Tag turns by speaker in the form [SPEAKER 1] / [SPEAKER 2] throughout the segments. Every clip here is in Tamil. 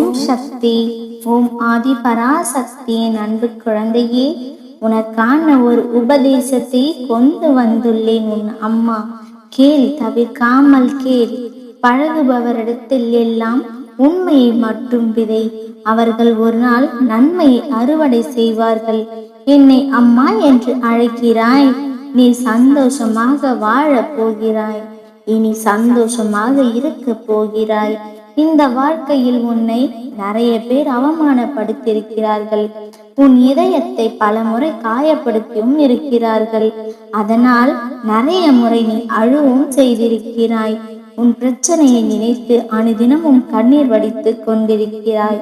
[SPEAKER 1] ஓம் சக்தி ஓம் ஆதி பராசக்தியின் அன்பு குழந்தையே உனக்கான ஒரு உபதேசத்தை கொண்டு வந்துள்ளேன் உன் அம்மா. கேள் தவிர்க்காமல் கேள். பழகுபவரிடத்தில் எல்லாம் உண்மையை மட்டும் விதை. அவர்கள் ஒரு நாள் நன்மையை அறுவடை செய்வார்கள். என்னை அம்மா என்று அழைக்கிறாய். நீ சந்தோஷமாக வாழப் போகிறாய். இனி சந்தோஷமாக இருக்க போகிறாய். இந்த வாழ்க்கையில் உன்னை நிறைய பேர் அவமானப்படுத்தியிருக்கிறார்கள். உன் இதயத்தை பலமுறை காயப்படுத்தியும் இருக்கிறார்கள். அதனால் நிறைய முறை நீ அழுவும் செய்திருக்கிறாய். உன் பிரச்சனையை நினைத்து அனுதினமும் கண்ணீர் வடித்து கொண்டிருக்கிறாய்.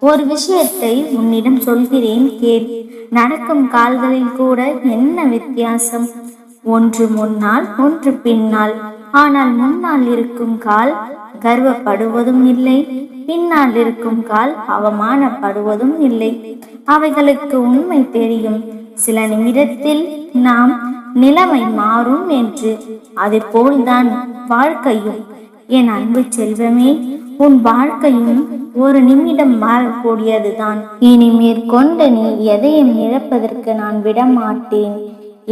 [SPEAKER 1] ஒரு விஷயத்தை உன்னிடம் சொல்கிறேன் கேள். நடக்கும் கால்களில் கூட என்ன வித்தியாசம்? ஒன்று முன்னால் ஒன்று பின்னால். ஆனால் முன்னால் இருக்கும் கால் கர்வப்படுவதும் இல்லை பின்னால் இருக்கும் கால் அவமானப்படுவதும் இல்லை. அவைகளுக்கு உண்மை தெரியும். சில நிமிடத்தில் நாம் நிலைமை மாறும் என்று அது போல்தான் வாழ்க்கையும். என் அன்பு செல்வமே உன் வாழ்க்கையும் ஒரு நிமிடம் மாறக்கூடியதுதான். இனி மேற்கொண்டு நீ எதையும் இழப்பதற்கு நான் விடமாட்டேன்.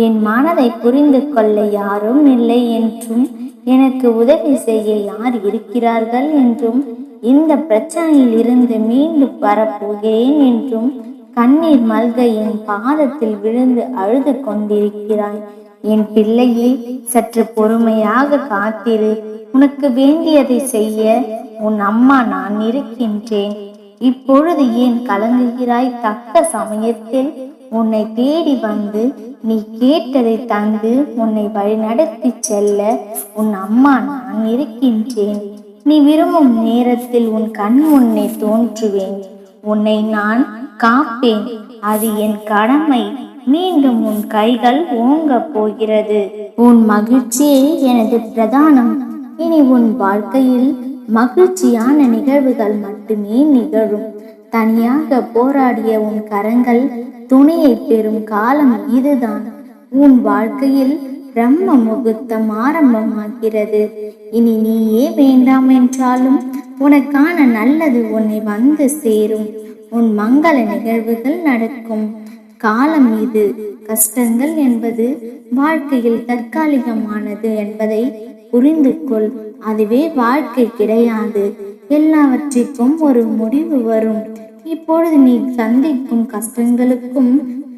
[SPEAKER 1] என் மனதை புரிந்து கொள்ள யாரும் இல்லை என்றும் எனக்கு உதவி செய்ய யார் இருக்கிறார்கள் என்றும் இந்த பிரச்சனையில் இருந்து மீண்டு வரப்போகிறேன் என்றும் கண்ணீர் மல்க என் பாதத்தில் விழுந்து அழுது கொண்டிருக்கிறாய். என் பிள்ளையே சற்று பொறுமையாக காத்திரு. உனக்கு வேண்டியதை செய்ய உன் அம்மா நான் இருக்கின்றேன். இப்பொழுது ஏன் கலங்குகிறாய்? தக்க சமயத்தில் உன்னை தேடி வந்து நீ கேட்டதை தந்து உன்னை வழிநடத்தி செல்ல உன் அம்மா நான் இருக்கின்றேன். நீ விரும்பும் நேரத்தில் உன் கண் முன்னே தோன்றுவேன். உன்னை நான் காப்பேன். அது என் கடமை. மீண்டும் உன் கைகள் ஓங்க போகிறது. உன் மகிழ்ச்சியே எனது பிரதானம். இனி உன் வாழ்க்கையில் மகிழ்ச்சியான நிகழ்வுகள் மட்டுமே நிகழும். தனியாக போராடிய உன் கரங்கள் துணையை பெறும் காலம் இதுதான். உன் வாழ்க்கையில் பிரம்ம முகூர்த்தம் ஆரம்பமாகிறது. இனி நீயே வேண்டாம் என்றாலும் உனக்கான நல்லது உன்னை வந்து சேரும். உன் மங்கள நிகழ்வுகள் நடக்கும். காலம் இது. கஷ்டங்கள் என்பது வாழ்க்கையில் தற்காலிகமானது என்பதை புரிந்து கொள் அதுவே வாழ்க்கை கிடையாது. எல்லாவற்றிற்கும் ஒரு முடிவு வரும். இப்பொழுது நீ சந்திக்கும் கஷ்டங்களுக்கும்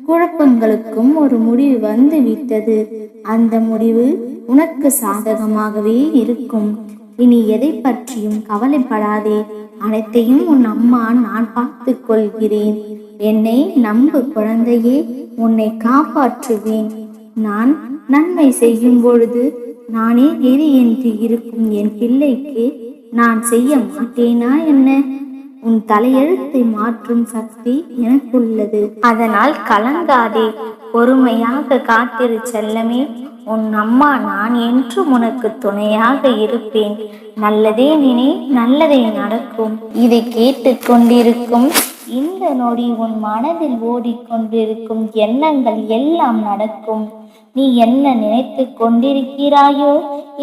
[SPEAKER 1] குழப்பங்களுக்கும் ஒரு முடிவு வந்து விட்டது. அந்த முடிவு உனக்கு சாதகமாகவே இருக்கும். இனி எதை பற்றியும் கவலைப்படாதே. அனைத்தையும் உன் அம்மா நான் பார்த்து கொள்கிறேன். என்னை நம்பு குழந்தையே உன்னை காப்பாற்றுவேன். நான் நன்மை செய்யும் பொழுது நானே நெறி என்று இருக்கும் என் பிள்ளைக்கு நான் செய்ய மாட்டேனா என்ன? உன் தலையெழுத்தை மாற்றும் சக்தி எனக்குள்ளது. அதனால் கலங்காதே. பொறுமையாக காத்திரு செல்லமே. உன் அம்மா நான் என்றும் உனக்கு துணையாக இருப்பேன். நல்லதே நினை நல்லதே நடக்கும். இதை கேட்டு கொண்டிருக்கும் இந்த நொடி உன் மனதில் ஓடிக்கொண்டிருக்கும் எண்ணங்கள் எல்லாம் நடக்கும். நீ என்ன நினைத்து கொண்டிருக்கிறாயோ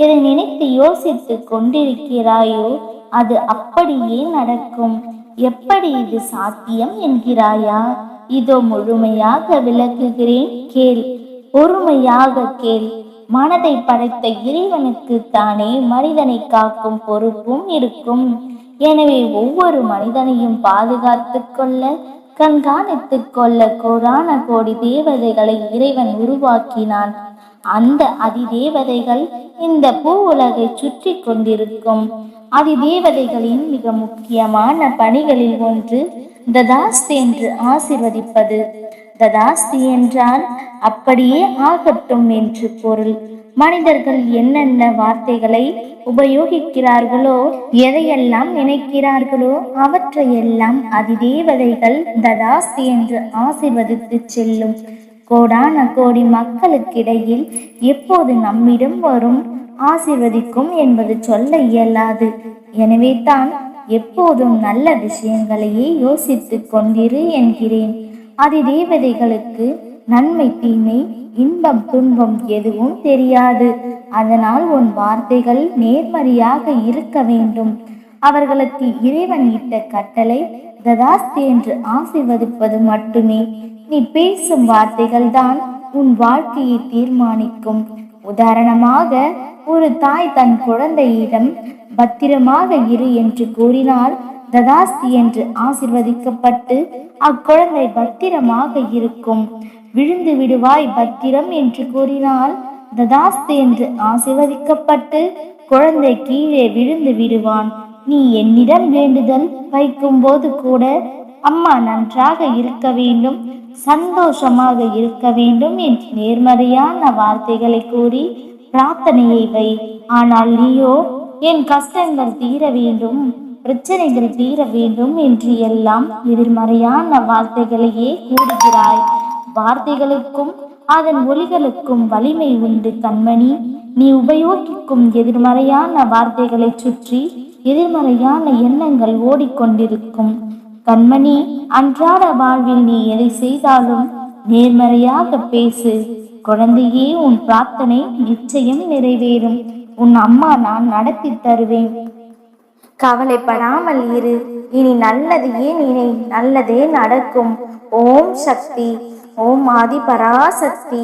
[SPEAKER 1] எதை நினைத்து யோசித்து கொண்டிருக்கிறாயோ அது அப்படியே நடக்கும். எப்படி இது சாத்தியம் என்கிறாயா? இதோ முழுமையாக விளக்குகிறேன் கேள். பொறுமையாக கேள். மனதை படைத்த இறைவனுக்கு தானே மனிதனை காக்கும் பொறுப்பும் இருக்கும். எனவே ஒவ்வொரு மனிதனையும் பாதுகாத்து கொள்ள கண்காணித்துக் கொள்ள கோடான கோடி தேவதைகளை இறைவன் உருவாக்கினான். அந்த அதிதேவதைகள் இந்த பூ உலகை சுற்றி கொண்டிருக்கும். அதிதேவதைகளின் மிக முக்கியமான பணிகளில் ஒன்று ததாஸ்தி என்று ஆசிர்வதிப்பது. ததாஸ்தி என்றால் அப்படியே ஆகட்டும் என்று பொருள். மனிதர்கள் என்னென்ன வார்த்தைகளை உபயோகிக்கிறார்களோ எதையெல்லாம் நினைக்கிறார்களோ அவற்றையெல்லாம் அதிதேவதைகள் ததாஸ்தி என்று ஆசிர்வதித்து செல்லும். கோடான கோடி மக்களுக்கிடையில் எப்போது நம்மிடம் வரும்? ஆசிர்வதிக்கும் என்பது சொல்ல இயலாது. எனவே தான் எப்போதும் நல்ல விஷயங்களையே யோசித்துக் கொண்டிரு என்கிறேன். அதிதேவதைகளுக்கு நன்மை தீமை இன்பம் துன்பம் எதுவும் தெரியாது. அதனால் உன் வார்த்தைகள் நேர்மறையாக இருக்க வேண்டும். அவர்களுக்கு இறைவன் இட்ட கட்டளை ததாஸ்தி என்று ஆசிர்வதிப்பது மட்டுமே. நீ பேசும் வார்த்தைகள் தான் உன் வாழ்க்கையை தீர்மானிக்கும். உதாரணமாக ஒரு தாய் தன் குழந்தையிடம் பத்திரமாக இரு என்று கூறினால் ததாஸ்தி என்று ஆசிர்வதிக்கப்பட்டு அக்குழந்தை பத்திரமாக இருக்கும். விழுந்து விடுவாய் பத்திரம் என்று கூறினால் ததாஸ்து என்று ஆசிர்வதிக்கப்பட்டு குழந்தை கீழே விழுந்து விடுவான். நீ என்னிடம் வேண்டுதல் வைக்கும் போது கூட அம்மா நன்றாக இருக்க வேண்டும் சந்தோஷமாக இருக்க வேண்டும் என்று நேர்மறையான வார்த்தைகளை கூறி பிரார்த்தனையை வை. ஆனால் நீயோ என் கஷ்டங்கள் தீர வேண்டும் பிரச்சனைகள் தீர வேண்டும் என்று எல்லாம் எதிர்மறையான வார்த்தைகளையே கூறுகிறாய். வார்த்தைகளுக்கும் அதன் ஒலிகளுக்கும் வலிமை உண்டு கண்மணி. நீ உபயோகிக்கும் எதிர்மறையான வார்த்தைகளை சுற்றி எதிர்மறையான எண்ணங்கள் ஓடிக்கொண்டிருக்கும். கண்மணி அன்றாட வாழ்வில் நீ எதை செய்தாலும் நேர்மறையாக பேசு. குழந்தையே உன் பிரார்த்தனை நிச்சயம் நிறைவேறும். உன் அம்மா நான் நடத்தி தருவேன். கவலைப்படாமல் இரு. இனி நல்லது ஏன் இனி நல்லதே நடக்கும். ஓம் சக்தி. ஓம் ஆதி பராசக்தி